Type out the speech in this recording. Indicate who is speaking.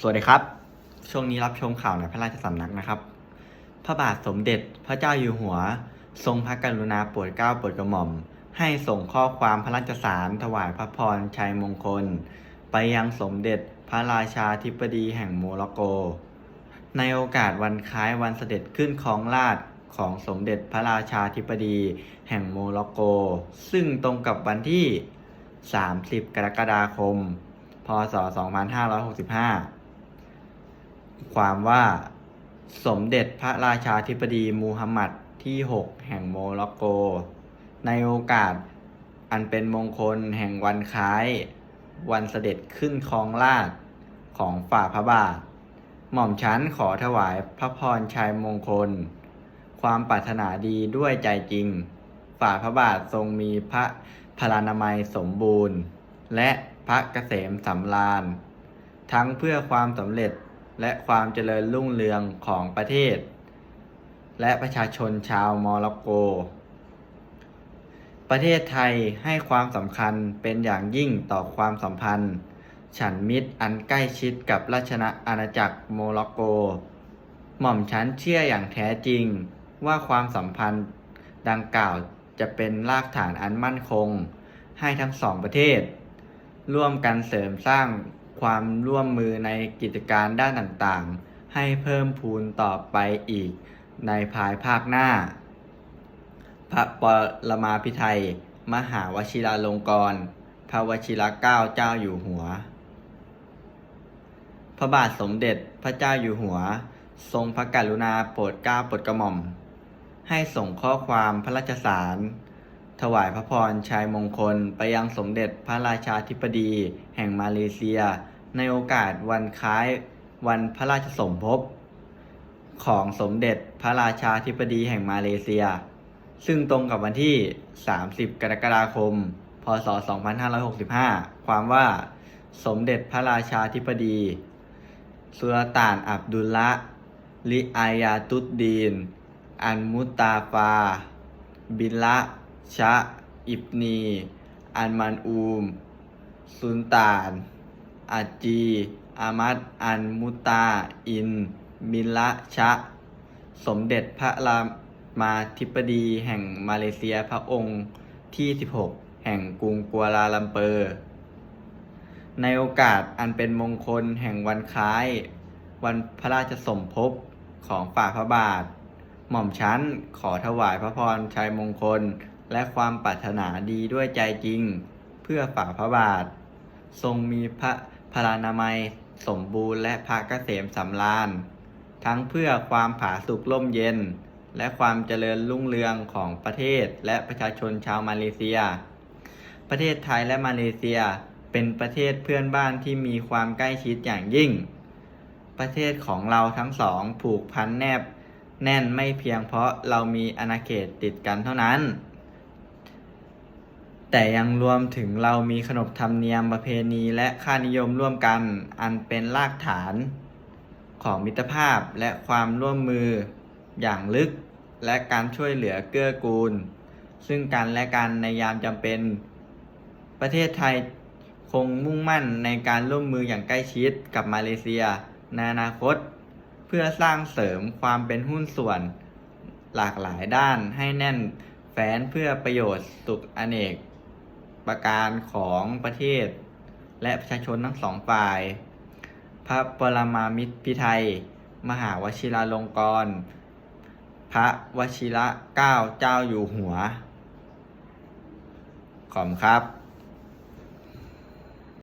Speaker 1: สวัสดีครับ ช่วงนี้รับชมข่าวในพระราชสำนักนะครับ พระบาทสมเด็จพระเจ้าอยู่หัว ทรงพระกรุณาโปรดเกล้าโปรดกระหม่อม ให้ส่งข้อความพระราชสารถวายพระพรชัยมงคล ไปยังสมเด็จพระราชาธิบดีแห่งโมร็อกโก ในโอกาสวันคล้ายวันเสด็จขึ้นครองราชของสมเด็จพระราชาธิบดีแห่งโมร็อกโก ซึ่งตรงกับวันที่ 30 กรกฎาคม พศ 2565 ความว่าสมเด็จพระราชาธิบดีมูฮัมหมัดที่ 6 แห่งโมร็อกโก ในโอกาสอันเป็นมงคลแห่งวันคล้าย วันเสด็จขึ้นครองราชของฝ่าพระบาท หม่อมชั้นขอถวายพระพรชัยมงคล ความปรารถนาดีด้วยใจจริง ฝ่าพระบาททรงมีพระพลานามัยสมบูรณ์ และพระเกษมสำราญ ทั้งเพื่อความสำเร็จ และความเจริญรุ่งเรืองของประเทศ และประชาชนชาวมร็อกโก ประเทศไทยให้ความสำคัญเป็นอย่างยิ่งต่อความสัมพันธ์ ฉันมิตรอันใกล้ชิดกับราชอาณาจักรโมร็อกโก หม่อมฉันเชื่ออย่างแท้จริงว่าความสัมพันธ์ดังกล่าวจะเป็นรากฐานอันมั่นคง ให้ทั้งสองประเทศ ร่วมกันเสริมสร้าง ความร่วมมือในกิจการด้านต่างๆ ให้เพิ่มพูนต่อไปอีกในภายภาคหน้า พระปรมาภิไธยมหาวชิราลงกรณ์พระวชิรเกล้าเจ้าอยู่หัว พระบาทสมเด็จพระเจ้าอยู่หัว ทรงพระกรุณาโปรดเกล้าโปรดกระหม่อม ให้ส่งข้อความพระราชสาร ถวายพระพรชัยมงคลไปยังสมเด็จพระราชาธิบดี แห่งมาเลเซีย ในโอกาสวันคล้ายวันพระราชสมภพของสมเด็จพระราชาธิบดีแห่งมาเลเซีย ซึ่งตรงกับวันที่ 30 กรกฎาคม พศ 2565 ความว่าสมเด็จพระราชาธิบดี สุลต่านอับดุลละลิอายาตุดดีน อันมุตตาฟา บิลละชะ อิบนี อันมันอูมซุนตาน อาจีอามัดอันมุตา อิน มิลละชะ สมเด็จพระรามาธิบดีแห่งมาเลเซียพระองค์ที่ 16 แห่งกรุงกัวลาลัมเปอร์ ในโอกาสอันเป็นมงคลแห่งวันคล้าย วันพระราชสมภพของฝ่าพระบาท หม่อมชั้นขอถวายพระพรชัยมงคลและความปรารถนาดีด้วยใจจริง เพื่อฝ่าพระบาท ทรงมีพระ พลานามัย สมบูรณ์และพระเกษมสำราญ ทั้งเพื่อความผาสุกร่มเย็น และความเจริญรุ่งเรืองของประเทศและประชาชนชาวมาเลเซีย ประเทศไทยและมาเลเซียเป็นประเทศเพื่อนบ้านที่มีความใกล้ชิดอย่างยิ่ง ประเทศของเราทั้งสองผูกพันแนบแน่นไม่เพียงเพราะเรามีอาณาเขตติดกันเท่านั้น แต่ยังรวมถึงเรามีขนบธรรมเนียมประเพณีและค่านิยมร่วมกัน อันเป็นรากฐานของมิตรภาพและความร่วมมืออย่างลึก และการช่วยเหลือเกื้อกูล ซึ่งกันและกันในยามจำเป็น ประเทศไทยคงมุ่งมั่นในการร่วมมืออย่างใกล้ชิดกับมาเลเซียในอนาคต เพื่อสร้างเสริมความเป็นหุ้นส่วน หลากหลายด้านให้แน่นแฟ้นเพื่อประโยชน์สุขอเนก ประการของประเทศ และประชาชนทั้งสองฝ่าย พระปรมามิตรพิไทย มหาวชิราลงกรณ์พระวชิระเก้าเจ้าอยู่หัว ขอบคุณครับ